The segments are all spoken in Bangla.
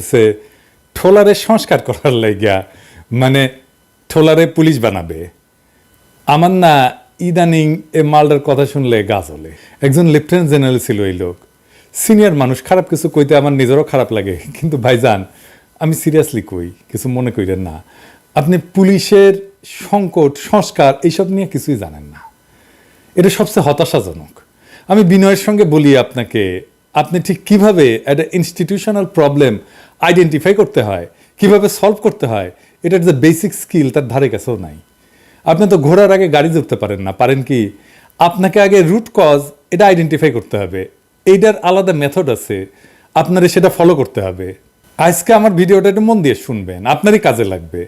সে ঠোলারে সংস্কার করার লাইগা মানে ঠোলারে পুলিশ বানাবে। আমার না ইদানিং এ মালটার কথা শুনলে গা চলে একজন লেফটেন্যান্ট জেনারেল ছিল এই লোক। সিনিয়র মানুষ, খারাপ কিছু কইতে আমার নিজেরও খারাপ লাগে। কিন্তু ভাইজান, আমি সিরিয়াসলি কই, কিছু মনে কইরেন না। আপনি পুলিশের সংকট, সংস্কার এইসব নিয়ে কিছুই জানেন না। এটা সবচেয়ে হতাশাজনক। আমি বিনয়ের সঙ্গে বলি আপনাকে, আপনি ঠিক কীভাবে একটা ইনস্টিটিউশনাল প্রবলেম আইডেন্টিফাই করতে হয়, কীভাবে সলভ করতে হয় এটার যে বেসিক স্কিল তার ধারে কাছেও নাই। আপনি তো ঘোরার আগে গাড়ি ধরতে পারেন না, পারেন কি? আপনাকে আগে রুট কজ এটা আইডেন্টিফাই করতে হবে। এইটার আলাদা মেথড আছে, আপনারে সেটা ফলো করতে হবে। আজকে আমার ভিডিওটা একটু মন দিয়ে শুনবেন, আপনারই কাজে লাগবে।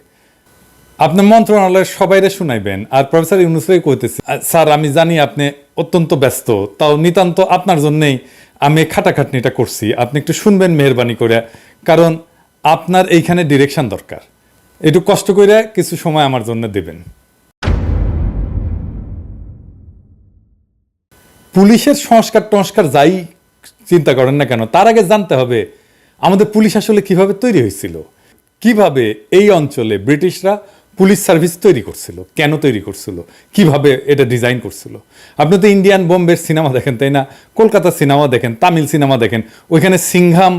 আপনার মন্ত্রণালয়ের সবাইরে শুনাইবেন, আর প্রফেসর ইউনুসরাই কইতেছি স্যার, আমি জানি আপনি অত্যন্ত ব্যস্ত, তাও নিতান্ত আপনার জন্যই আমি খাটাখাটনিটা করছি। আপনি একটু শুনবেন মেহরবানি করে। কারণ আপনার এইখানে ডিরেকশন দরকার। একটু কষ্ট করে কিছু সময় আমার জন্য দেবেন। পুলিশের সংস্কার টংস্কার যাই চিন্তা করেন না কেন, তার আগে জানতে হবে, আমাদের পুলিশ আসলে কীভাবে তৈরি হয়েছিল? কীভাবে এই অঞ্চলে ব্রিটিশরা পুলিশ সার্ভিস তৈরি করছিল। কেন তৈরি করছিল? কীভাবে এটা ডিজাইন করছিল? আপনি তো ইন্ডিয়ান বোম্বের সিনেমা দেখেন, তাই না? কলকাতার সিনেমা দেখেন, তামিল সিনেমা দেখেন, ওইখানে সিংহাম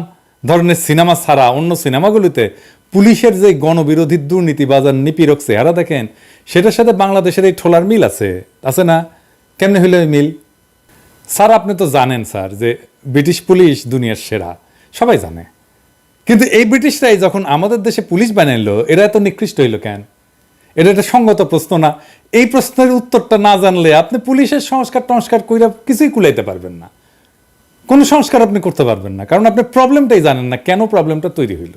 ধরনের সিনেমা ছাড়া অন্য সিনেমাগুলিতে পুলিশের যে গণবিরোধী দুর্নীতি বাজার নিপীড়ক চেহারা দেখেন, সেটার সাথে বাংলাদেশের এই ঠোলার মিল আছে। আছে না? কেমনে হইলে ওই মিল? স্যার, আপনি তো জানেন, স্যার, যে ব্রিটিশ পুলিশ দুনিয়ার সেরা, সবাই জানে। কিন্তু এই ব্রিটিশরাই যখন আমাদের দেশে পুলিশ বানাইলো, এরা এত নিকৃষ্ট হইল কেন? এটা একটা সঙ্গত প্রশ্ন না। এই প্রশ্নের উত্তরটা না জানলে আপনি পুলিশের সংস্কার টংস্কার কইরা কিছুই কুলাইতে পারবেন না। কোনো সংস্কার আপনি করতে পারবেন না। কারণ আপনি প্রবলেমটাই জানেন না কেন প্রবলেমটা তৈরি হইল।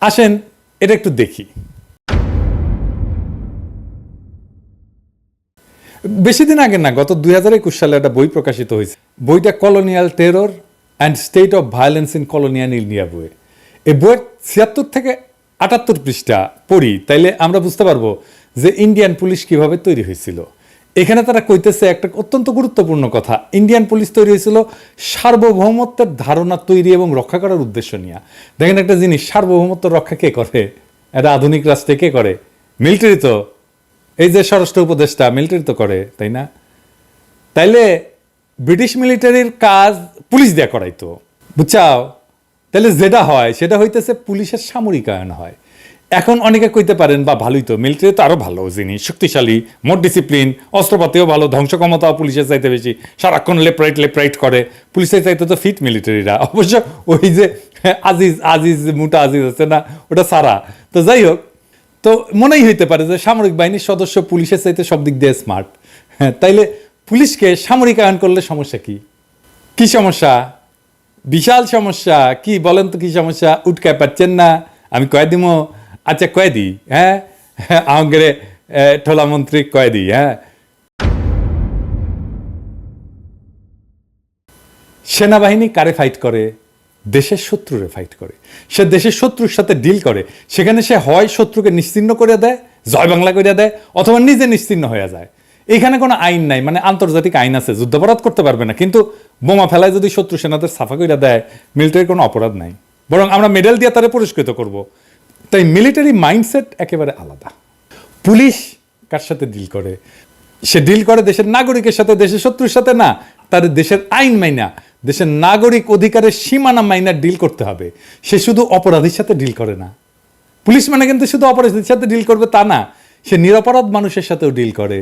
আসেন, এটা একটু দেখি। বেশি দিন আগে না, গত দুই হাজার একুশ সালে একটা বই প্রকাশিত হয়েছে। বইটা colonial terror and state of violence in colonial India বই এই বইয়ের ছিয়াত্তর থেকে আটাত্তর পৃষ্ঠা পড়ি, তাইলে আমরা বুঝতে পারব যে ইন্ডিয়ান পুলিশ কীভাবে তৈরি হয়েছিল। এখানে তারা কইতেছে একটা অত্যন্ত গুরুত্বপূর্ণ কথা। ইন্ডিয়ান পুলিশ তৈরি হয়েছিল সার্বভৌমত্বের ধারণা তৈরি এবং রক্ষা করার উদ্দেশ্য নিয়ে। দেখেন একটা জিনিস, সার্বভৌমত্ব রক্ষা কে করে? এটা আধুনিক রাষ্ট্রে কে করে? মিলিটারি তো। এই যে স্বরাষ্ট্র উপদেষ্টা মিলিটারি তো করে, তাই না? তাইলে ব্রিটিশ মিলিটারির কাজ পুলিশ দিয়ে করাইতো। বুঝছাও? তাহলে যেটা হয়, সেটা হইতেছে পুলিশের সামরিকায়ন হয়। এখন অনেকে কইতে পারেন, বা ভালোই তো মিলিটারি তো আরও ভালো জিনিস শক্তিশালী মোট ডিসিপ্লিন অস্ত্রপাতিও ভালো, ধ্বংস ক্ষমতাও পুলিশের চাইতে বেশি, সারাক্ষণ লেপরাইট লেপরাইট করে। পুলিশের চাইতে তো ফিট মিলিটারিরা অবশ্য ওই যে আজিজ আজিজ, মুটা আজিজ আছে না, ওটা সারা। তো যাই হোক, তো মনেই হইতে পারে যে সামরিক বাহিনীর সদস্য পুলিশের চাইতে সব দিক দিয়ে স্মার্ট হ্যাঁ তাইলে পুলিশকে সামরিকায়ন করলে সমস্যা কি? কি সমস্যা? বিশাল সমস্যা। কি বলেন তো কি সমস্যা? উঠকায় পাচ্ছেন না। আমি কয়ে দিমো আচ্ছা কয়ে দিই হ্যাঁ? আমাদের ঠোলা মন্ত্রী কয়ে দিই হ্যাঁ? সেনাবাহিনী কারে ফাইট করে? দেশের শত্রুরে ফাইট করে। সে দেশের শত্রুর সাথে ডিল করে। সেখানে সে হয় শত্রুকে নিশ্চিহ্ন করে দেয়, জয় বাংলা করে দেয়, অথবা নিজে নিশ্চিহ্ন হয়ে যায়। এখানে কোনো আইন নাই মানে আন্তর্জাতিক আইন আছে যুদ্ধাপরাধ করতে পারবে না, কিন্তু বোমা ফেলায় যদি শত্রু সেনাদের সাফা করে দেয় মিলিটারির কোনো অপরাধ নাই। বরং আমরা মেডেল দিয়ে তারা পুরস্কৃত করব। তাই মিলিটারি মাইন্ডসেট একেবারে আলাদা। পুলিশ কার সাথে ডিল করে? সে ডিল করে দেশের নাগরিকের সাথে, দেশের শত্রুর সাথে না, তার দেশের আইন মাইনা, দেশের নাগরিক অধিকারের সীমানা মাইনা ডিল করতে হবে। সে শুধু অপরাধীর সাথে ডিল করে না। পুলিশ মানে কিন্তু শুধু অপরাধীর সাথে ডিল করবে তা না, সে নিরপরাধ মানুষের সাথেও ডিল করে।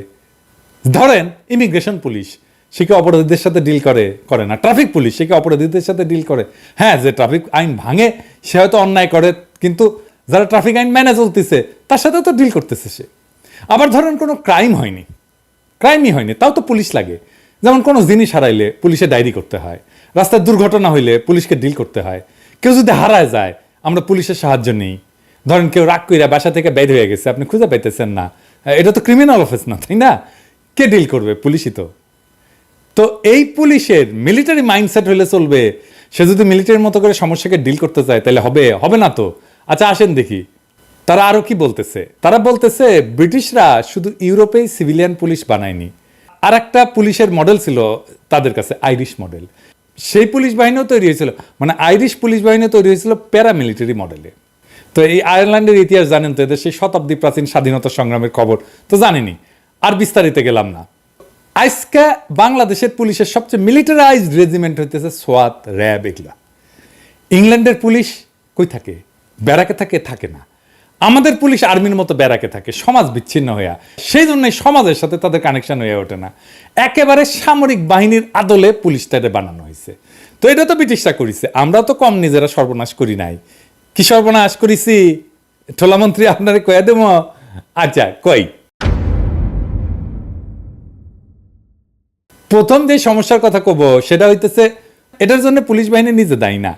ধরেন ইমিগ্রেশন পুলিশ সে কি অপরাধীদের সাথে ডিল করে করে না? ট্রাফিক পুলিশ সে কি অপরাধীদের সাথে ডিল করে? হ্যাঁ যে ট্রাফিক আইন ভাঙে, সে হয়তো অন্যায় করে, কিন্তু যারা ট্রাফিক আইন মেনে চলতেছে, তার সাথে তো ডিল করতেছে সে। আবার ধরেন, কোনো ক্রাইম হয়নি। ক্রাইমই হয়নি, তাও তো পুলিশ লাগে। যেমন কোনো জিনিস হারাইলে পুলিশে ডায়েরি করতে হয়। রাস্তায় দুর্ঘটনা হইলে পুলিশকে ডিল করতে হয়। কেউ যদি হারায় যায়, আমরা পুলিশের সাহায্য নেই। ধরেন, কেউ রাগ কইরা বাসা থেকে বের হয়ে গেছে, আপনি খুঁজে পাইতেছেন না। এটা তো ক্রিমিনাল অফিস না, তাই না? কে ডিল করবে? পুলিশই তো। তো এই পুলিশের মিলিটারি মাইন্ডসেট হলে চলবে। সে যদি মিলিটারির মতো করে সমস্যাকে ডিল করতে চায়, তাহলে হবে হবে না তো। আচ্ছা আসেন দেখি। তারা আরও কি বলতেছে? তারা বলতেছে, ব্রিটিশরা শুধু ইউরোপেই সিভিলিয়ান পুলিশ বানায়নি। আর একটা পুলিশের মডেল ছিল তাদের কাছে আইরিশ মডেল সেই পুলিশ বাহিনীও তৈরি হয়েছিল। মানে আইরিশ পুলিশ বাহিনী তৈরি হয়েছিল প্যারামিলিটারি মডেলে তো এই আয়ারল্যান্ডের ইতিহাস জানেন তো, এদের সেই শতাব্দী প্রাচীন স্বাধীনতা সংগ্রামের খবর। তো জানেনি আর বিস্তারিত গেলাম না। আজকে বাংলাদেশের পুলিশের সবচেয়ে মিলিটারাইজড রেজিমেন্ট হইতেছে সোয়াত র্যাব এগুলা। ইংল্যান্ডের পুলিশ কই থাকে? ব্যারাকে থাকে থাকে না। আমাদের পুলিশ আর্মির মতো ব্যারাকে থাকে, সমাজ বিচ্ছিন্ন হইয়া। সেই জন্য সমাজের সাথে তাদের কানেকশন হয়ে ওঠে না। একেবারে সামরিক বাহিনীর আদলে পুলিশটারে বানানো হয়েছে তো এটা তো ব্রিটিশরা করেছে, আমরা তো কম নিজেরা সর্বনাশ করি নাই। কি সর্বনাশ করেছি? ঠোলামন্ত্রী আপনারে কয়ে দেব? আচ্ছা কই? প্রথম যে সমস্যার কথা কব, সেটা হইতেছে এটার জন্য পুলিশ বাহিনী নিজে দায়ী না,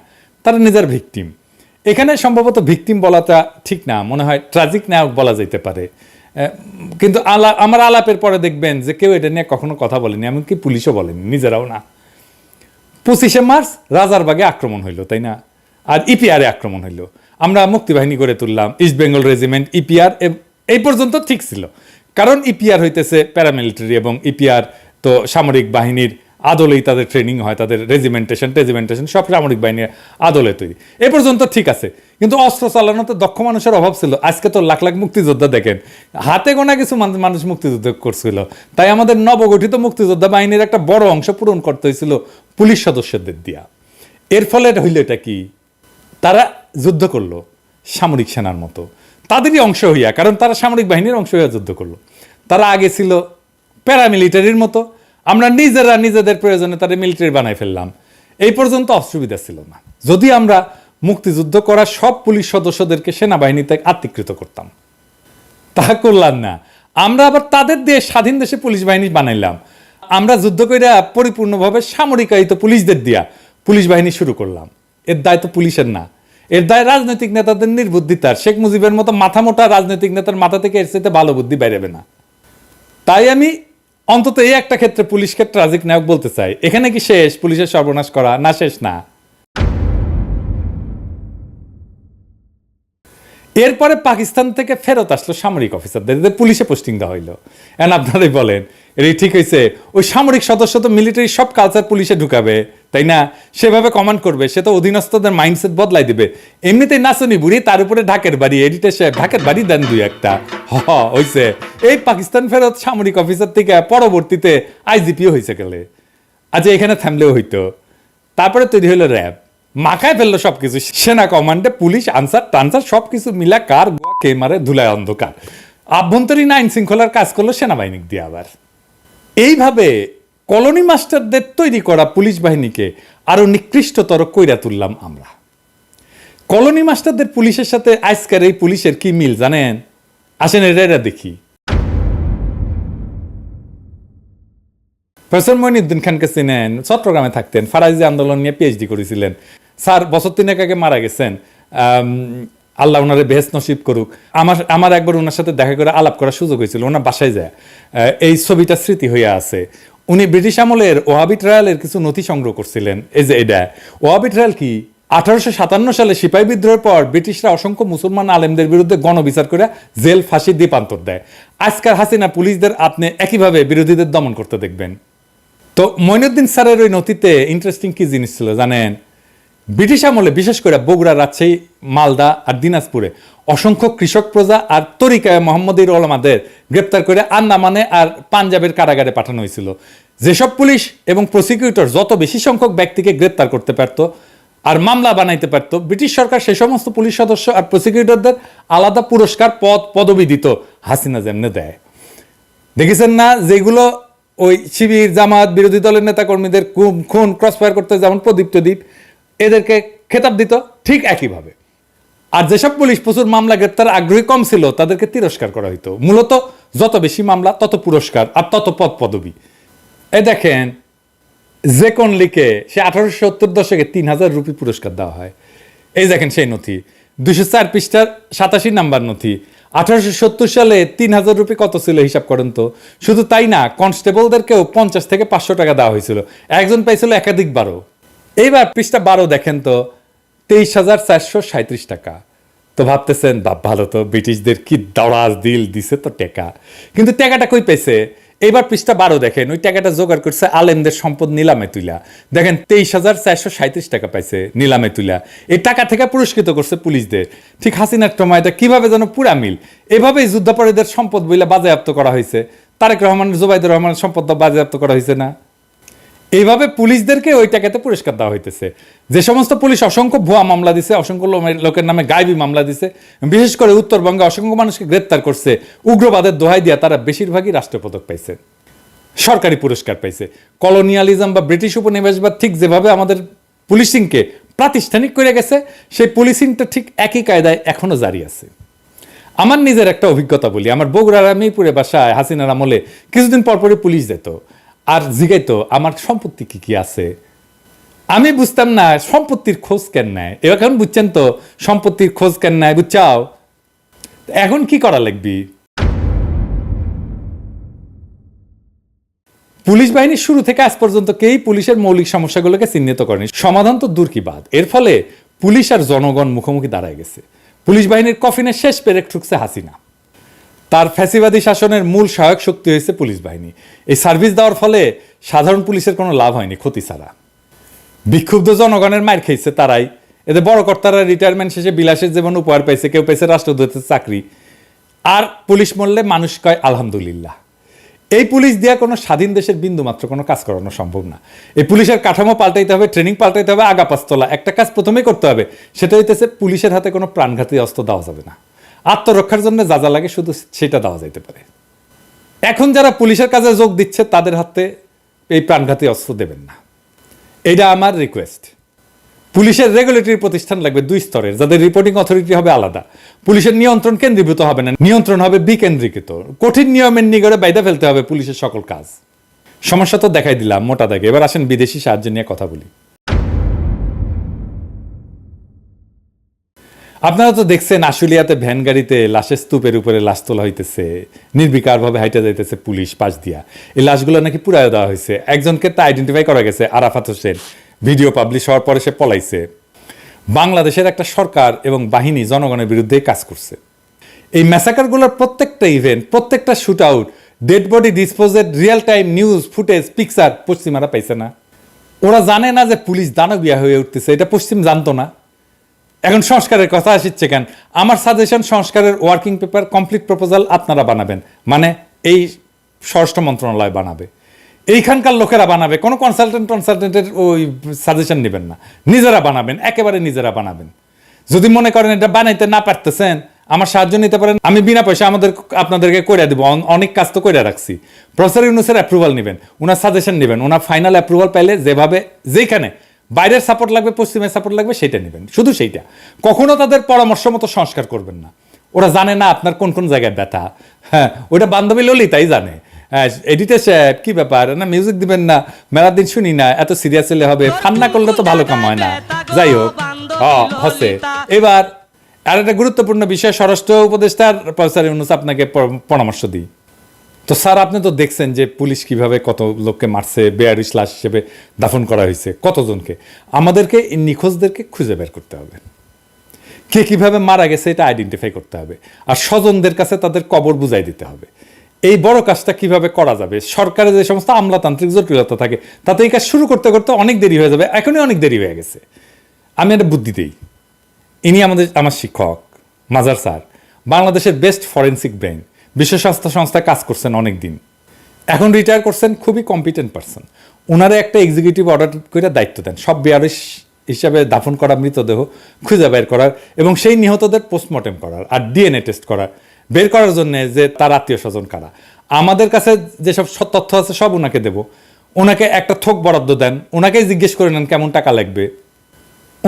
তারা নিজের ভিকটিম। এখানে সম্ভবত ভিকটিম বলাটা ঠিক না, মনে হয় ট্রাজিক নায়ক বলা যেতে পারে। কিন্তু আলা, আমার আলাপের পরে দেখবেন যে কেউ এটা নিয়ে কখনো কথা বলেনি, এমনকি পুলিশও বলেনি, নিজেরাও না। পঁচিশে মার্চ রাজারবাগে আক্রমণ হইল, তাই না? আর ইপিআরে আক্রমণ হইল। আমরা মুক্তিবাহিনী গড়ে তুললাম ইস্ট বেঙ্গল রেজিমেন্ট ইপিআর এই পর্যন্ত ঠিক ছিল। কারণ ইপিআর হইতেছে প্যারামিলিটারি এবং ইপিআর তো সামরিক বাহিনীর আদলেই তাদের ট্রেনিং হয়, তাদের রেজিমেন্টেশন টেজিমেন্টেশন সব সামরিক বাহিনীর আদলে তৈরি এ পর্যন্ত ঠিক আছে, কিন্তু অস্ত্র চালানোতে দক্ষ মানুষের অভাব ছিল। আজকে তো লাখ লাখ মুক্তিযোদ্ধা দেখেন, হাতে গোনা কিছু মানুষ- মানুষ মুক্তিযুদ্ধ করছিল। তাই আমাদের নবগঠিত মুক্তিযোদ্ধা বাহিনীর একটা বড় অংশ পূরণ করতে হয়েছিল পুলিশ সদস্যদের দিয়া। এর ফলে হইল এটা কি? তারা যুদ্ধ করল, সামরিক সেনার মতো। তাদেরই অংশ হইয়া, কারণ তারা সামরিক বাহিনীর অংশ হইয়া যুদ্ধ করল। তারা আগে ছিল প্যারামিলিটারির মতো। আমরা নিজেরা নিজেদের প্রয়োজনে তাদের মিলিটারি বানাই ফেললাম। এই পর্যন্ত অসুবিধা ছিল না। যদি আমরা মুক্তিযুদ্ধ করা সব পুলিশ সদস্যদেরকে সেনাবাহিনীতে আত্মীকৃত করতাম, তা করলাম না। আমরা আবার তাদের দেশ, স্বাধীন দেশে পুলিশ বাহিনী বানাইলাম। আমরা যুদ্ধ করে পরিপূর্ণভাবে সামরিকায়িত পুলিশদের দিয়া পুলিশ বাহিনী শুরু করলাম। এর দায় তো পুলিশের না। এর দায় রাজনৈতিক নেতাদের নির্বুদ্ধিতার। শেখ মুজিবের মতো মাথা মোটা রাজনৈতিক নেতার মাথা থেকে এর সাথে ভালো বুদ্ধি বেরোবে না। তাই আমি অন্তত এই একটা ক্ষেত্রে পুলিশকে ট্রাজিক নায়ক বলতে চাই। এখানে কি শেষ? পুলিশের সর্বনাশ করা? না, শেষ না। এরপরে পাকিস্তান থেকে ফেরত আসলো সামরিক অফিসারদের এদের পুলিশে পোস্টিং দেওয়া হইল। এন, আপনারাই বলেন। এটাই ঠিক হয়েছে ওই সামরিক সদস্য তো মিলিটারি সব কালচার পুলিশে ঢুকাবে। তাই না? সেভাবে কমান্ড করবে, সে তো অধীনস্থদের মাইন্ডসেট বদলাই দিবে। এমনিতেই নাচনি বুড়ি তার উপরে ঢাকের বাড়ি এডিটে সাহেব ঢাকের বাড়ি দেন দুই একটা। হ হইছে। এই পাকিস্তান ফেরত সামরিক অফিসার থেকে পরবর্তীতে আইজিপিও হয়েছে গেলে। আচ্ছা এখানে থামলেও হইতো। তারপরে তৈরি হলো র্যাব। মাখায় ফেলল সবকিছু। সেনা কমান্ডে পুলিশ, আনসার, টানসার, সবকিছু মিলা কার কে মারে, ধুলায় অন্ধকার। আভ্যন্তরীণ আইন শৃঙ্খলার কাজ করল সেনাবাহিনী দিয়ে আবার। এইভাবে কলোনি মাস্টারদের তৈরি করা পুলিশ বাহিনীকে আরও নিকৃষ্টতর কইরা তুললাম আমরা। কলোনি মাস্টারদের পুলিশের সাথে আজকের এই পুলিশের কি মিল জানেন? আসেন এটা এটা দেখি। প্রফেসর মইনুদ্দিন খানকে চিনেন, চট্টগ্রামে থাকতেন ফারাজি আন্দোলন নিয়ে পিএইচডি করেছিলেন। স্যার, বছর তিনেক আগে মারা গেছেন। আল্লাহ ওনারে বেহেস নসিব করুক। আমার আমার একবার ওনার সাথে দেখা করে আলাপ করার সুযোগ হয়েছিল ওনার বাসায় যায়। এই ছবিটা স্মৃতি হইয়া আছে। উনি ব্রিটিশ আমলের ওয়াবি ট্রায়ালের কিছু নথি সংগ্রহ করছিলেন। এই যে এটা ওয়াবি ট্রায়াল কি? আঠারোশো সাতান্ন সালে সিপাহী বিদ্রোহের পর ব্রিটিশরা অসংখ্য মুসলমান আলেমদের বিরুদ্ধে গণবিচার করে জেল, ফাঁসি, দ্বীপান্তর দেয়। আজকার হাসিনা পুলিশদের আপনি একইভাবে বিরোধীদের দমন করতে দেখবেন। তো মইনুদ্দিন স্যারের ওই নথিতে ইন্টারেস্টিং কি জিনিস ছিল জানেন? ব্রিটিশ আমলে, বিশেষ করে বগুড়া, রাজশাহী, মালদা আর দিনাজপুরে, অসংখ্য কৃষক প্রজা আর তরিকায় মোহাম্মদীর ওলামাদের গ্রেপ্তার করে আন্দামানে আর পাঞ্জাবের কারাগারে পাঠানো হয়েছিল। যেসব পুলিশ এবং প্রসিকিউটর যত বেশি সংখ্যক ব্যক্তিকে গ্রেপ্তার করতে পারত আর মামলা বানাইতে পারত, ব্রিটিশ সরকার সেই সমস্ত পুলিশ সদস্য আর প্রসিকিউটরদের আলাদা পুরস্কার, পদ, পদবি দিত, হাসিনা যেমনে দেয়। দেখেছেন না যেগুলো ওই শিবির জামাত বিরোধী দলের নেতাকর্মীদের খুন খুন ক্রস ফায়ার করতে যেমন প্রদীপ প্রদীপ এদেরকে খেতাব দিত ঠিক একইভাবে। আর যেসব পুলিশ প্রচুর মামলা গ্রেপ্তার আগ্রহী কম ছিল, তাদেরকে তিরস্কার করা হইতো। মূলত যত বেশি মামলা, তত পুরস্কার আর তত পদ পদবি। এই দেখেন, যে কোন লিখে সে আঠারোশো সত্তর দশকে তিন হাজার রুপি পুরস্কার দেওয়া হয়। এই দেখেন সেই নথি। দুশো চার পৃষ্ঠার সাতাশি নাম্বার নথি। আঠারোশো সত্তর সালে তিন হাজার রুপি কত ছিল হিসাব করেন তো? শুধু তাই না, কনস্টেবলদেরকেও পঞ্চাশ থেকে পাঁচশো টাকা দেওয়া হয়েছিল। একজন পাইছিল একাধিক বারো এইবার পৃষ্ঠা বারো দেখেন তো, তেইশ হাজার চারশো সাঁত্রিশ টাকা। তো ভাবতেছেন, বাপ, ভালো তো, ব্রিটিশদের কি দরাজ দিল দিছে তো টেকা। কিন্তু টেকাটা কই পেয়েছে? এইবার পৃষ্ঠা বারো দেখেন, ওই টাকাটা জোগাড় করছে আলেমদের সম্পদ নিলামে তুলা দেখেন, তেইশ হাজার চারশো সাঁত্রিশ টাকা পাইছে নিলামে তুলা এই টাকা থেকে পুরস্কৃত করছে পুলিশদের। ঠিক হাসিনার সময়টা কীভাবে যেন পুরা মিল। এভাবেই যুদ্ধাপরাধীদের সম্পদ বইলে বাজেয়াপ্ত করা হয়েছে তারেক রহমান, জুবাইদুর রহমানের সম্পদ বাজেয়াপ্ত করা হয়েছে না? এইভাবে পুলিশদেরকে ওই টাকাতে পুরস্কার দেওয়া হইতেছে। যে সমস্ত পুলিশ অসংখ্য ভুয়া মামলা দিছে, অসংখ্য লোকের নামে গায়েবী মামলা দিছে, বিশেষ করে উত্তরবঙ্গে অসংখ্য মানুষকে গ্রেপ্তার করছে, উগ্রবাদের দোহাই দিয়া তারা বেশিরভাগই রাষ্ট্রপদক পাইছে, সরকারি পুরস্কার পাইছে। কলোনিয়ালিজম বা ব্রিটিশ উপনিবেশবাদ ঠিক যেভাবে আমাদের পুলিশিংকে প্রাতিষ্ঠানিক করে গেছে, সেই পুলিশিংটা ঠিক একই কায়দায় এখনও জারি আছে। আমার নিজের একটা অভিজ্ঞতা বলি, আমার বগুড়ার মিরপুরে বাসায় হাসিনার আমলে কিছুদিন পর পরই পুলিশ যেত। আর জিগাইতো আমার সম্পত্তি কি কি আছে? আমি বুঝতাম না, সম্পত্তির খোঁজ কেন নেয়? এখন বুঝছেন তো, সম্পত্তির খোঁজ কেন নেয়, বুঝছাও? এখন কি করা লাগবি? পুলিশ বাহিনী শুরু থেকে আজ পর্যন্ত কেই পুলিশের মৌলিক সমস্যাগুলোকে চিহ্নিত করেনি। সমাধান তো দূর কি বাদ। এর ফলে পুলিশ আর জনগণ মুখোমুখি দাঁড়ায় গেছে। পুলিশ বাহিনীর কফিনের শেষ পেরেক ঠুকছে হাসিনা। তার ফ্যাসিবাদী শাসনের মূল সহায়ক শক্তি হয়েছে পুলিশ বাহিনী। এই সার্ভিস দেওয়ার ফলে সাধারণ পুলিশের কোনো লাভ হয়নি ক্ষতি ছাড়া। বিক্ষুব্ধ জনগণের মার খেয়েছে তারাই। এতে বড় কর্তারা রিটায়ারমেন্ট শেষে বিলাসের জীবন উপহার পাইছে, কেউ পেয়েছে রাষ্ট্রদূতের চাকরি। আর পুলিশ মরলে মানুষ কয়, আলহামদুলিল্লাহ। এই পুলিশ দিয়া কোনো স্বাধীন দেশের বিন্দু মাত্র কোনো কাজ করানো সম্ভব না। এই পুলিশের কাঠামো পাল্টাইতে হবে ট্রেনিং পাল্টাইতে হবে, আগা পাঁচতলা। একটা কাজ প্রথমেই করতে হবে, সেটা হইতেছে পুলিশের হাতে কোনো প্রাণঘাতী অস্ত্র দেওয়া যাবে না। আত্মরক্ষার জন্য যা যা লাগে শুধু সেটা দেওয়া যাইতে পারে। এখন যারা পুলিশের কাজে যোগ দিচ্ছে, তাদের হাতে এই প্রাণঘাতী অস্ত্র দেবেন না। এটা আমার রিকোয়েস্ট পুলিশের রেগুলেটরি প্রতিষ্ঠান লাগবে দুই স্তরের, যাদের রিপোর্টিং অথরিটি হবে আলাদা। পুলিশের নিয়ন্ত্রণ কেন্দ্রীভূত হবে না, নিয়ন্ত্রণ হবে বিকেন্দ্রীকৃত। কঠিন নিয়মের নিগড়ে বাইদা ফেলতে হবে পুলিশের সকল কাজ। সমস্যা তো দেখাই দিলাম, মোটা দাগে। এবার আসেন বিদেশি সাহায্য নিয়ে কথা বলি। আপনারা তো দেখছেন আশুলিয়াতে ভ্যান গাড়িতে লাশের স্তূপের উপরে লাশ তোলা হইতেছে। নির্বিকারভাবে হাইটা যাইতেছে পুলিশ পাশ দিয়া। এই লাশগুলো নাকি পুরাই দেওয়া হয়েছে একজনকে তা আইডেন্টিফাই করা গেছে, আরাফাত হোসেন। ভিডিও পাবলিশ হওয়ার পরে সে পলাইছে। বাংলাদেশের একটা সরকার এবং বাহিনী জনগণের বিরুদ্ধে কাজ করছে। এই ম্যাসাকারগুলোর প্রত্যেকটা ইভেন্ট প্রত্যেকটা shoot out dead body disposed real time news footage picture পশ্চিমারা পাইছে না। ওরা জানে না যে পুলিশ দানবিয়া হয়ে উঠতেছে। এটা পশ্চিম জানতো না। এখন সংস্কারের কথা আসছে কেন? আমার সাজেশন সংস্কারের ওয়ার্কিং পেপার কমপ্লিট প্রপোজাল আপনারা বানাবেন। মানে এই স্বরাষ্ট্র মন্ত্রণালয় বানাবে। এইখানকার লোকেরা বানাবে, কোনো কনসালটেন্ট কনসালটেন্টের ওই সাজেশন নেবেন না। নিজেরা বানাবেন, একেবারে নিজেরা বানাবেন। যদি মনে করেন এটা বানাইতে না পারতেছেন, আমার সাহায্য নিতে পারেন, আমি বিনা পয়সা আমাদের, আপনাদেরকে করে দেবো অনেক কাজ তো করে রাখছি। প্রফেসর ইউনুসের অ্যাপ্রুভাল নেবেন ওনার সাজেশন নেবেন ওনার ফাইনাল অ্যাপ্রুভাল পাইলে যেভাবে যেখানে বাইরের সাপোর্ট লাগবে, পশ্চিমের সাপোর্ট লাগবে সেটা নেবেন। শুধু সেইটা। কখনো তাদের পরামর্শ মতো সংস্কার করবেন না। ওরা জানে না আপনার কোন কোন জায়গায় ব্যথা। হ্যাঁ ওটা বান্ধবী ললিতাই জানে। হ্যাঁ কি ব্যাপার? না মিউজিক দিবেন না। মেলার দিন শুনি না, এত সিরিয়াস হলে হবে। কান্না করলে তো ভালো কাম হয় না। যাই হোক হ্যাঁ হসে। এবার, আর একটা গুরুত্বপূর্ণ বিষয়, স্বরাষ্ট্র উপদেষ্টার, প্রফেসর ইউনুস আপনাকে পরামর্শ দিই। তো স্যার, আপনি তো দেখছেন যে পুলিশ কীভাবে কত লোককে মারছে, বেয়ারিশ, লাশ হিসেবে দাফন করা হয়েছে, কতজনকে। আমাদেরকে, এই নিখোঁজদেরকে খুঁজে বের করতে হবে। কে কীভাবে মারা গেছে, এটা আইডেন্টিফাই করতে হবে। আর স্বজনদের কাছে তাদের কবর বুঝাই দিতে হবে। এই বড় কাজটা কীভাবে করা যাবে? সরকারের যে সমস্ত আমলাতান্ত্রিক জটিলতা থাকে, তাতে এই কাজ শুরু করতে করতে অনেক দেরি হয়ে যাবে, এখনই অনেক দেরি হয়ে গেছে। আমি একটা বুদ্ধি দিই। ইনি আমাদের, আমার শিক্ষক, মাজার স্যার, বাংলাদেশের বেস্ট ফরেন্সিক ব্রেন বিশ্ব স্বাস্থ্য সংস্থায় কাজ করছেন অনেক দিন এখন রিটায়ার করছেন খুবই কম্পিটেন্ট পারসন ওনারা একটা এক্সিকিউটিভ অর্ডার করে দায়িত্ব দেন। সব বিয়ারিশ হিসাবে দাফন করা, মৃতদেহ খুঁজে বের করার এবং সেই নিহতদের পোস্টমর্টেম করার আর ডিএনএ টেস্ট করার, বের করার জন্য যে তার আত্মীয় স্বজন কারা। আমাদের কাছে যেসব সব তথ্য আছে সব ওনাকে দেব। ওনাকে একটা থোক বরাদ্দ দেন। ওনাকেই জিজ্ঞেস করে নেন কেমন টাকা লাগবে।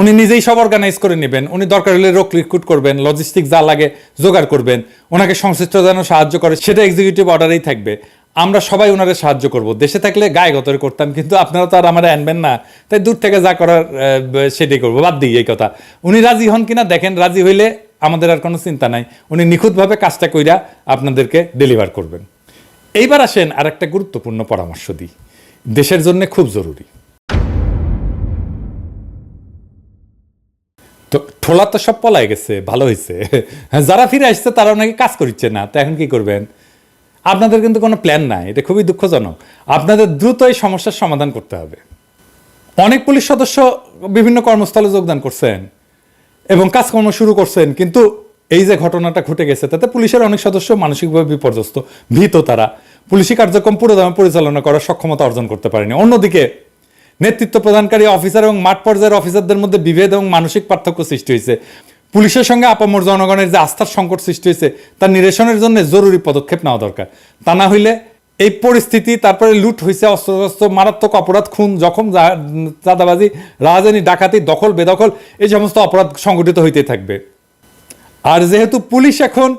উনি নিজেই সব অর্গানাইজ করে নেবেন। উনি দরকার হলে রোগ রিক্রুট করবেন লজিস্টিক যা লাগে জোগাড় করবেন। ওনাকে সংশ্লিষ্ট যেন সাহায্য করে, সেটা এক্সিকিউটিভ অর্ডারেই থাকবে। আমরা সবাই ওনারে সাহায্য করব। দেশে থাকলে গায়ে গতরে করতাম, কিন্তু আপনারা তো আর আমার আনবেন না। তাই দূর থেকে যা করার সেটাই করব, বাদ দিই এই কথা। উনি রাজি হন কিনা দেখেন, রাজি হইলে আমাদের আর কোনো চিন্তা নাই। উনি নিখুঁতভাবে কাজটা কইরা আপনাদেরকে ডেলিভার করবেন। এইবার আসেন আর একটা গুরুত্বপূর্ণ পরামর্শ দিই। দেশের জন্য খুব জরুরি। ঠোলা তো সব পলাই গেছে, ভালো হয়েছে যারা ফিরে আসছে তারা নাকি কাজ করছে না, তো এখন কি করবেন? আপনাদের কিন্তু কোনো প্ল্যান নাই, এটা খুবই দুঃখজনক। আপনাদের দ্রুত এই সমস্যার সমাধান করতে হবে। অনেক পুলিশ সদস্য বিভিন্ন কর্মস্থলে যোগদান করছেন এবং কাজকর্ম শুরু করছেন, কিন্তু এই যে ঘটনাটা ঘটে গেছে, তাতে পুলিশের অনেক সদস্য মানসিকভাবে বিপর্যস্ত, ভীত তারা। পুলিশি কার্যক্রম পুরোদমে পরিচালনা করার সক্ষমতা অর্জন করতে পারেনি। অন্যদিকে নেতৃত্ব প্রদানকারী অফিসার এবং মাঠ পর্যায়ের অফিসারদের মধ্যে বিভেদ এবং মানসিক পার্থক্য সৃষ্টি হয়েছে। পুলিশের সঙ্গে আপামর জনগণের যে আস্থার সংকট সৃষ্টি হয়েছে, তার নিরসনের জন্য জরুরি পদক্ষেপ নেওয়া দরকার। তা না হইলে এই পরিস্থিতি, তারপরে লুট হয়েছে অস্ত্রশস্ত্র, মারাত্মক অপরাধ, খুন, জখম চাঁদাবাজি, রাজধানী, ডাকাতি দখল বেদখল এই সমস্ত অপরাধ সংগঠিত হইতে থাকবে। আর যেহেতু পুলিশ এখন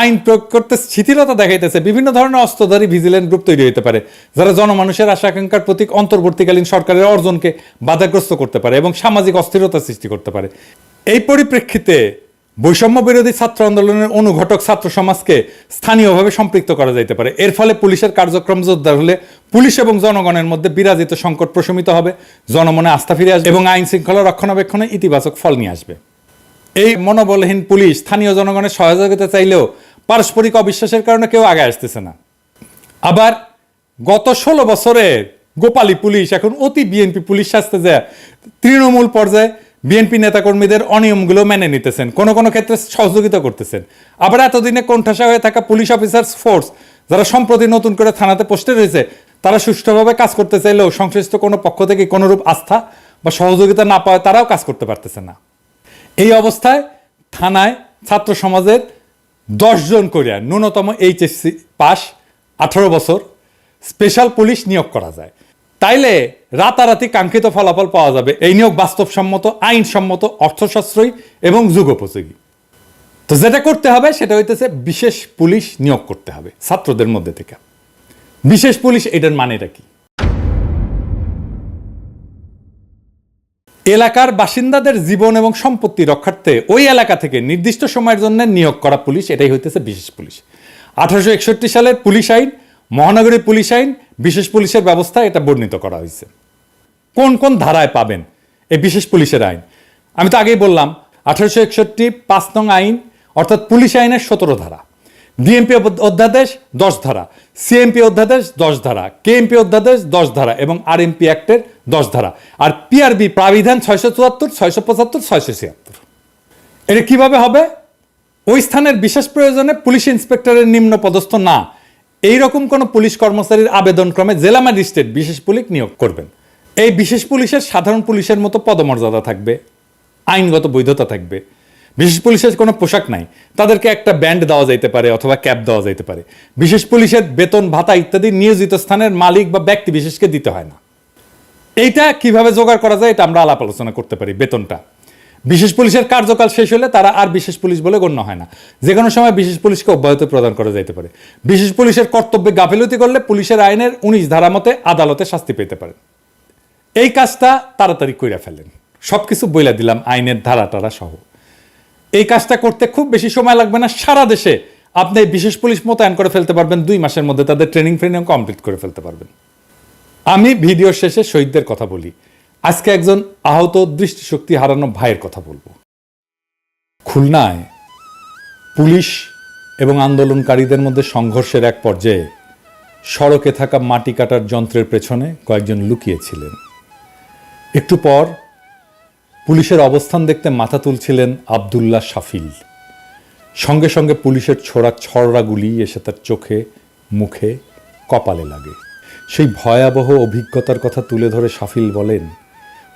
আইন প্রয়োগ করতে শিথিলতা দেখাইতেছে। বিভিন্ন ধরনের অস্ত্রধারী ভিজিলেন্ট গ্রুপ তৈরি হতে পারে, যারা জনমানুষের আশা আকাঙ্ক্ষার প্রতীক অন্তর্বর্তীকালীন সরকারের অর্জনকে বাধাগ্রস্ত করতে পারে এবং সামাজিক অস্থিরতা সৃষ্টি করতে পারে। এই পরিপ্রেক্ষিতে বৈষম্য বিরোধী ছাত্র আন্দোলনের অনুঘটক ছাত্র সমাজকে স্থানীয়ভাবে সম্পৃক্ত করা যাইতে পারে। এর ফলে পুলিশের কার্যক্রম জোরদার হলে পুলিশ এবং জনগণের মধ্যে বিরাজিত সংকট প্রশমিত হবে, জনমনে আস্থা ফিরে আসবে এবং আইন শৃঙ্খলা রক্ষণাবেক্ষণে ইতিবাচক ফল নিয়ে আসবে। এই মনোবলহীন পুলিশ স্থানীয় জনগণের সহযোগিতা চাইলেও পারস্পরিক অবিশ্বাসের কারণে কেউ আগে আসতেছে না। আবার গত ষোলো বছরে গোপালী পুলিশ, এখন অতি বিএনপি পুলিশ সাজতে যায় তৃণমূল পর্যায়ে বিএনপি নেতাকর্মীদের অনিয়মগুলো মেনে নিতেছেন, কোনো কোনো ক্ষেত্রে সহযোগিতা করতেছেন। আবার এতদিনে কোণঠাসা হয়ে থাকা পুলিশ অফিসার্স ফোর্স, যারা সম্প্রতি নতুন করে থানাতে পোস্টে রয়েছে, তারা সুষ্ঠুভাবে কাজ করতে চাইলেও সংশ্লিষ্ট কোনো পক্ষ থেকে কোনোরূপ আস্থা বা সহযোগিতা না পাওয়ায় তারাও কাজ করতে পারতেছে না। এই অবস্থায় থানায় ছাত্র সমাজের দশজন করিয়া ন্যূনতম এইচএসসি পাস, আঠারো বছর স্পেশাল পুলিশ নিয়োগ করা যায়। তাইলে রাতারাতি কাঙ্ক্ষিত ফলাফল পাওয়া যাবে। এই নিয়োগ বাস্তবসম্মত, আইনসম্মত অর্থসাশ্রয়ী এবং যুগোপযোগী। তো যেটা করতে হবে, সেটা হইতেছে বিশেষ পুলিশ নিয়োগ করতে হবে ছাত্রদের মধ্যে থেকে। বিশেষ পুলিশ এটার মানেটা কি? এলাকার বাসিন্দাদের জীবন এবং সম্পত্তি রক্ষার্থে ওই এলাকা থেকে নির্দিষ্ট সময়ের জন্য নিয়োগ করা পুলিশ, এটাই হইতেছে বিশেষ পুলিশ। আঠারোশো একষট্টি সালের পুলিশ আইন, মহানগরী পুলিশ আইন, বিশেষ পুলিশের ব্যবস্থা এটা বর্ণিত করা হয়েছে কোন কোন ধারায় পাবেন এই বিশেষ পুলিশের আইন? আমি তো আগেই বললাম, আঠারোশো একষট্টি পাঁচ নং আইন, অর্থাৎ পুলিশ আইনের সতেরো ধারা। ডিএমপি অধ্যাদেশ দশ ধারা। সিএমপি অধ্যাদেশ দশ ধারা কেএমপি অধ্যাদেশ দশ ধারা এবং আরএমপি অ্যাক্টের দশ ধারা আর পিআরবি প্রাবিধান ছয়শো চুয়াত্তর, ছয়শো পঁচাত্তর, ছয়শো ছিয়াত্তর। এটা কীভাবে হবে? ওই স্থানের বিশেষ প্রয়োজনে পুলিশ ইন্সপেক্টরের নিম্ন পদস্থ না। এই রকম কোনো পুলিশ কর্মচারীর আবেদনক্রমে জেলা ম্যাজিস্ট্রেট বিশেষ পুলিশ নিয়োগ করবেন। এই বিশেষ পুলিশের সাধারণ পুলিশের মতো পদমর্যাদা থাকবে, আইনগত বৈধতা থাকবে। বিশেষ পুলিশের কোনো পোশাক নাই। তাদেরকে একটা ব্যান্ড দেওয়া যাইতে পারে অথবা ক্যাপ দেওয়া যাইতে পারে। বিশেষ পুলিশের বেতন, ভাতা ইত্যাদি নিয়োজিত স্থানের মালিক বা ব্যক্তি বিশেষকে দিতে হয় না। এইটা কীভাবে জোগাড় করা যায় এটা আমরা আলাপ আলোচনা করতে পারি বেতনটা। বিশেষ পুলিশের কার্যকাল শেষ হলে তারা আর বিশেষ পুলিশ বলে গণ্য হয় না। যে কোনো সময় বিশেষ পুলিশকে অব্যাহতি প্রদান করা যাইতে পারে। বিশেষ পুলিশের কর্তব্যে গাফিলতি করলে পুলিশের আইনের উনিশ ধারা মতে আদালতে শাস্তি পেতে পারে। এই কাজটা তাড়াতাড়ি কইরা ফেলেন। সবকিছু বইলা দিলাম, আইনের ধারা টারা সহ। এই কাজটা করতে খুব বেশি সময় লাগবে না সারা দেশে। আপনি বিশেষ পুলিশ মোতায়েন করে ফেলতে পারবেন, দুই মাসের মধ্যে তাদের ট্রেনিং ফ্রেনিং কমপ্লিট করে ফেলতে পারবেন। আমি ভিডিওর শেষে শহীদদের কথা বলি। আজকে একজন আহত দৃষ্টিশক্তি হারানো ভাইয়ের কথা বলব। খুলনায় পুলিশ এবং আন্দোলনকারীদের মধ্যে সংঘর্ষের এক পর্যায়ে সড়কে থাকা মাটি কাটার যন্ত্রের পেছনে কয়েকজন লুকিয়েছিলেন। একটু পর পুলিশের অবস্থান দেখতে মাথা তুলছিলেন আবদুল্লাহ শাফিল। সঙ্গে সঙ্গে পুলিশের ছোড়া ছড়রা গুলি এসে তার চোখে, মুখে, কপালে লাগে। সেই ভয়াবহ অভিজ্ঞতার কথা তুলে ধরে শাফিল বলেন,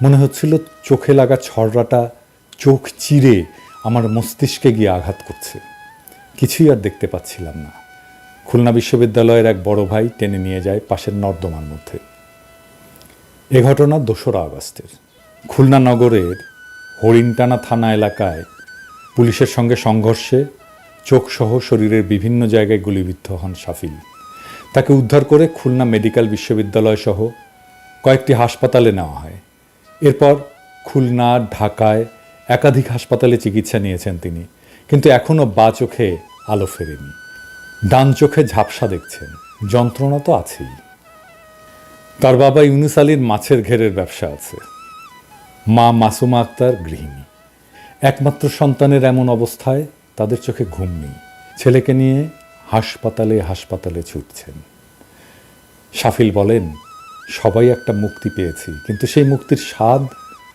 মনে হচ্ছিল চোখে লাগা ছড়রাটা চোখ চিরে আমার মস্তিষ্কে গিয়ে আঘাত করছে। কিছুই আর দেখতে পাচ্ছিলাম না। খুলনা বিশ্ববিদ্যালয়ের এক বড় ভাই টেনে নিয়ে যায় পাশের নর্দমার মধ্যে। এ ঘটনা দোসরা আগস্টের। খুলনা নগরের হরিণটানা থানা এলাকায় পুলিশের সঙ্গে সংঘর্ষে চোখসহ শরীরের বিভিন্ন জায়গায় গুলিবিদ্ধ হন শাফিল। তাকে উদ্ধার করে খুলনা মেডিকেল বিশ্ববিদ্যালয় সহ কয়েকটি হাসপাতালে নেওয়া হয়। এরপর খুলনা, ঢাকায় একাধিক হাসপাতালে চিকিৎসা নিয়েছেন তিনি, কিন্তু এখনও বা চোখে আলো ফেরেনি। ডান চোখে ঝাপসা দেখছেন, যন্ত্রণা তো আছেই। তার বাবা ইউনুস আলীর মাছের ঘেরের ব্যবসা আছে। মা মাসুমা আক্তার গৃহিণী। একমাত্র সন্তানের এমন অবস্থায় তাদের চোখে ঘুম নেই। ছেলেকে নিয়ে হাসপাতালে হাসপাতালে ছুটছেন। সাফিল বলেন, সবাই একটা মুক্তি পেয়েছি, কিন্তু সেই মুক্তির স্বাদ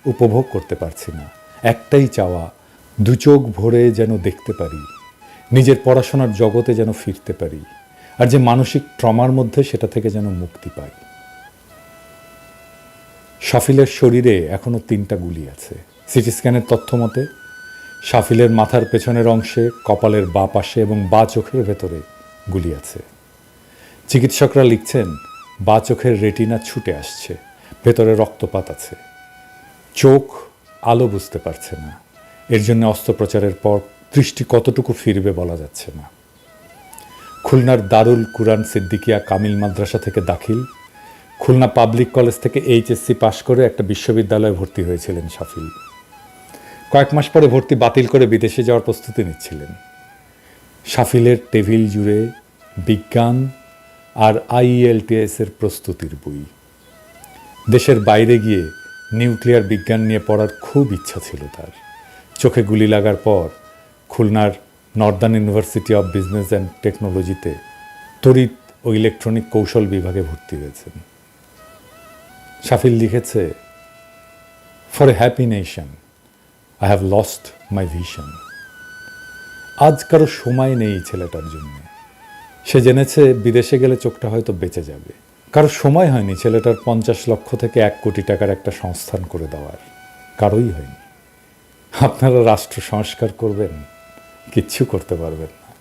উপভোগ করতে পারছি না। একটাই চাওয়া, দু চোখ ভরে যেন দেখতে পারি, নিজের পড়াশোনার জগতে যেন ফিরতে পারি, আর যে মানসিক ট্রমার মধ্যে সেটা থেকে যেন মুক্তি পাই। সাফিলের শরীরে এখনও তিনটা গুলি আছে। সিটি স্ক্যানের তথ্য মতে সাফিলের মাথার পেছনের অংশে, কপালের বা পাশে এবং বা চোখের ভেতরে গুলি আছে। চিকিৎসকরা লিখছেন, বা চোখের রেটিনা ছুটে আসছে, ভেতরে রক্তপাত আছে। চোখ আলো বুঝতে পারছে না। এর জন্য অস্ত্রোপচারের পর দৃষ্টি কতটুকু ফিরবে বলা যাচ্ছে না। খুলনার দারুল কুরআন সিদ্দিকিয়া কামিল মাদ্রাসা থেকে দাখিল খুলনা পাবলিক কলেজ থেকে এইচএসসি পাশ করে একটা বিশ্ববিদ্যালয়ে ভর্তি হয়েছিলেন শাফিল। কয়েক মাস পরে ভর্তি বাতিল করে বিদেশে যাওয়ার প্রস্তুতি নিচ্ছিলেন। শাফিলের টেবিল জুড়ে বিজ্ঞান আর আইএলটিএস এর প্রস্তুতির বই। দেশের বাইরে গিয়ে নিউক্লিয়ার বিজ্ঞান নিয়ে পড়ার খুব ইচ্ছা ছিল তার। চোখে গুলি লাগার পর খুলনার Northern University of Business and টেকনোলজিতে তড়িৎ ও ইলেকট্রনিক কৌশল বিভাগে ভর্তি হয়েছেন। শাফিল লিখেছে for a happy nation I have lost my vision আজ কারও সময় নেই ছেলেটার জন্য। সে জেনেছে বিদেশে গেলে চোখটা হয়তো বেঁচে যাবে। কারও সময় হয়নি ছেলেটার পঞ্চাশ লক্ষ থেকে এক কোটি টাকার একটা সংস্থান করে দেওয়ার। কারোই হয়নি। আপনারা রাষ্ট্র সংস্কার করবেন, কিচ্ছু করতে পারবেন না।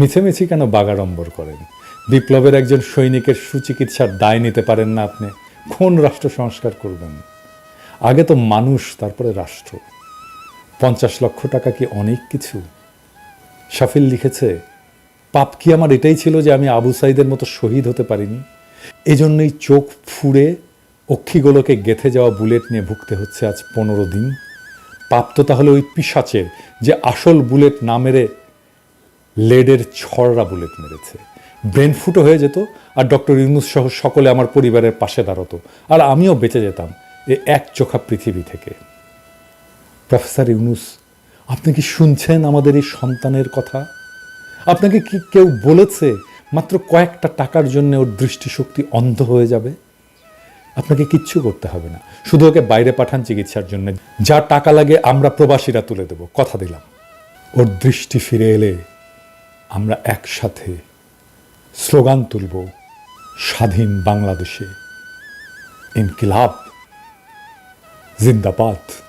মিছেমিছি কেন বাগাড়ম্বর করেন? বিপ্লবের একজন সৈনিকের সুচিকিৎসার দায় নিতে পারেন না আপনি। কোন রাষ্ট্র সংস্কার করবেন? আগে তো মানুষ, তারপরে রাষ্ট্র। পঞ্চাশ লক্ষ টাকা কি অনেক কিছু? শাফিল লিখেছে, পাপ কি আমার এটাই ছিল যে আমি আবু সাইদের মতো শহীদ হতে পারিনি? এজন্যই চোখ ফুড়ে অক্ষিগুলোকে গেথে যাওয়া বুলেট নিয়ে ভুগতে হচ্ছে আজ পনেরো দিন। পাপ তো তাহলে ওই পিসাচের যে আসল বুলেট না মেরে লেডের ছড়রা বুলেট মেরেছে। ব্রেন ফুটো হয়ে যেত আর ডক্টর ইউনুস সহ সকলে আমার পরিবারের পাশে দাঁড়াতো। আর আমিও বেঁচে যেতাম এ এক চোখা পৃথিবী থেকে। প্রফেসর ইউনুস, আপনি কি শুনছেন আমাদের এই সন্তানের কথা? আপনাকে কি কেউ বলেছে মাত্র কয়েকটা টাকার জন্য ওর দৃষ্টিশক্তি অন্ধ হয়ে যাবে? আপনাকে কিচ্ছু করতে হবে না। শুধু ওকে বাইরে পাঠান চিকিৎসার জন্য। যা টাকা লাগে আমরা প্রবাসীরা তুলে দেব। কথা দিলাম। ওর দৃষ্টি ফিরে এলে আমরা একসাথে স্লোগান তুলব স্বাধীন বাংলাদেশে। ইনকিলাব জিন্দাবাদ।